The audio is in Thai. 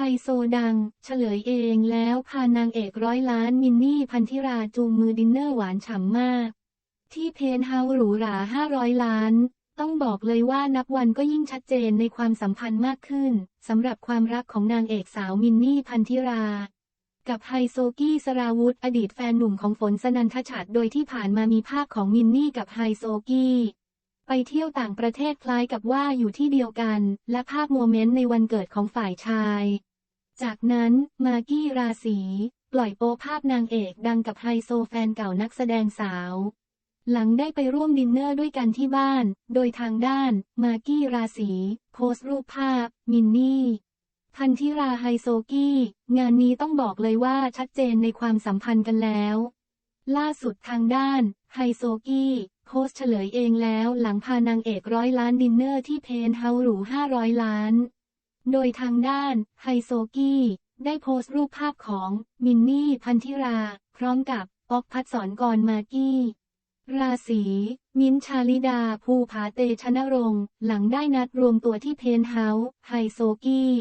ไฮโซดัง เฉลยเองแล้วพานางเอกร้อยล้านมินนี่พันธิราจูงมือดินเนอร์หวานฉ่ำมาก ที่เพนท์เฮาส์หรูหรา 500 ล้าน ต้องบอกเลยว่านับวันก็ยิ่งชัดเจนในความสัมพันธ์มากขึ้นสำหรับความรักของนางเอกสาวมินนี่พันธิรา กับไฮโซกี้สราวุธอดีตแฟนหนุ่มของฝนสนันทชัดโดยที่ผ่านมามีภาพของมินนี่กับไฮโซกี้ไปเที่ยวต่างประเทศคล้ายกับว่าอยู่ที่เดียวกัน และภาพโมเมนต์ในวันเกิดของฝ่ายชาย จากนั้นมากกี้ราศีปล่อยโปภาพนางเอกดังกับไฮโซแฟนเก่านักแสดงสาว หลังได้ไปร่วมดินเนอร์ด้วยกันที่บ้าน โดยทางด้านมากกี้ราศีโพสต์รูปภาพ มินนี่ พันธิราไฮโซกี้ งานนี้ต้องบอกเลยว่าชัดเจนในความสัมพันธ์กันแล้ว ล่าสุดทางด้านไฮโซกี้โพสต์เฉลยเองแล้วหลังพานางเอกร้อยล้านดินเนอร์ที่เพนเฮาหรู500 ล้าน โดยทางด้านไฮโซกี้ ได้โพสต์รูปภาพของมินนี่พันธิรา พร้อมกับป๊อกพัดสอนกรมากี้ ราศีมิ้นชาลิดาภูผาเตชนรงค์หลังได้นัดรวมตัวที่เพนท์เฮาส์ไฮโซกี้